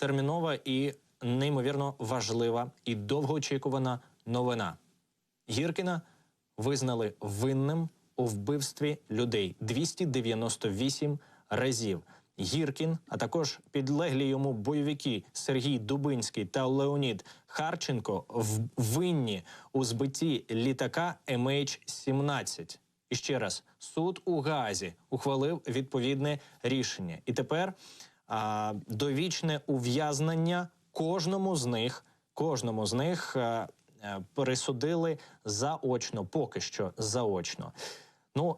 термінова і неймовірно важлива і довгоочікувана новина. Гіркіна визнали винним у вбивстві людей 298 разів. Гіркін, а також підлеглі йому бойовики Сергій Дубинський та Леонід Харченко в- винні у збитті літака MH17. І ще раз, суд у Газі ухвалив відповідне рішення. І тепер а, довічне ув'язнення кожному з них, кожному з них а, а, присудили заочно, поки що заочно. Ну,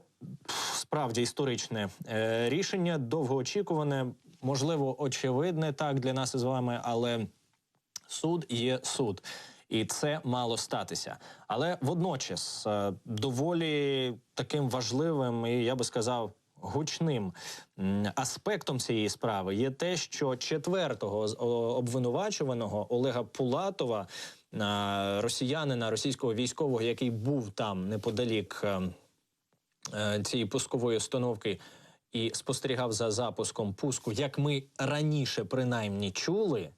справді історичне е, рішення, довгоочікуване, можливо, очевидне так для нас із вами, але суд є суд. І це мало статися. Але водночас е, доволі таким важливим і я би сказав. Гучним аспектом цієї справи є те, що четвертого обвинувачуваного Олега Пулатова, росіянина, російського військового, який був там неподалік е, е, цієї пускової установки і спостерігав за запуском пуску, як ми раніше принаймні чули,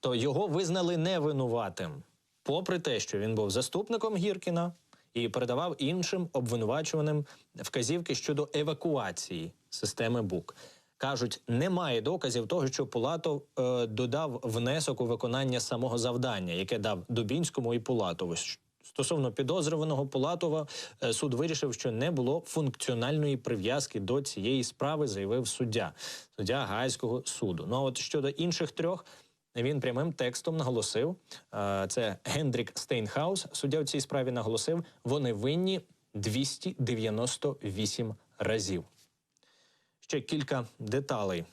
то його визнали невинуватим, попри те, що він був заступником Гіркіна і передавав іншим обвинувачуваним вказівки щодо евакуації системи БУК. Кажуть, немає доказів того, що Пулатов е, додав внесок у виконання самого завдання, яке дав Дубінському і Пулатову. Стосовно підозрюваного Пулатова, е, суд вирішив, що не було функціональної прив'язки до цієї справи, заявив суддя, суддя Гайського суду. Ну а от щодо інших трьох, він прямим текстом наголосив: е, це Гендрік Стейнхаус, суддя в цій справі наголосив, вони винні 298 разів. Ще кілька деталей.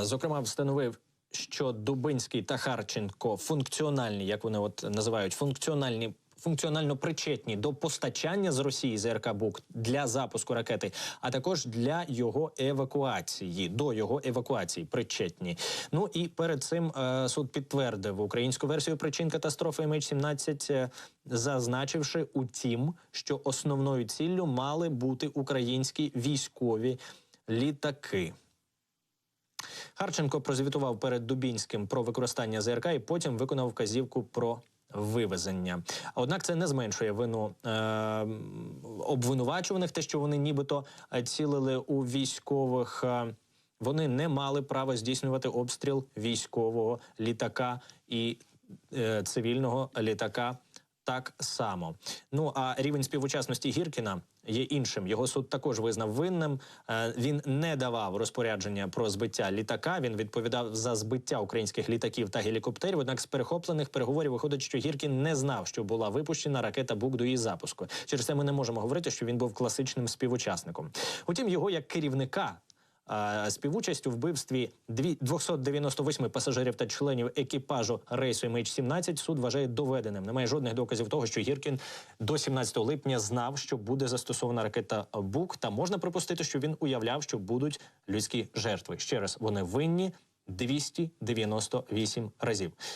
Зокрема, встановив, що Дубинський та Харченко функціональні, як вони от називають, функціональні. Функціонально причетні до постачання з Росії ЗРК БУК для запуску ракети, а також для його евакуації, до його евакуації причетні. Ну і перед цим е, суд підтвердив українську версію причин катастрофи MH17, е, зазначивши утім, що основною ціллю мали бути українські військові літаки. Харченко прозвітував перед Дубінським про використання ЗРК і потім виконав вказівку про вивезення. Однак це не зменшує вину е, обвинувачуваних, те, що вони нібито е, цілили у військових. Е, вони не мали права здійснювати обстріл військового літака і е, цивільного літака так само. Ну а рівень співучасності Гіркіна є іншим. Його суд також визнав винним. Е, Він не давав розпорядження про збиття літака. Він відповідав за збиття українських літаків та гелікоптерів. Однак з перехоплених переговорів виходить, що Гіркін не знав, що була випущена ракета Бук до її запуску. Через це ми не можемо говорити, що він був класичним співучасником. Утім, його як керівника. Співучасть у вбивстві дві- 298 пасажирів та членів екіпажу рейсу MH17 суд вважає доведеним. Немає жодних доказів того, що Гіркін до 17 липня знав, що буде застосована ракета Бук, та можна припустити, що він уявляв, що будуть людські жертви. Ще раз вони винні 298 разів.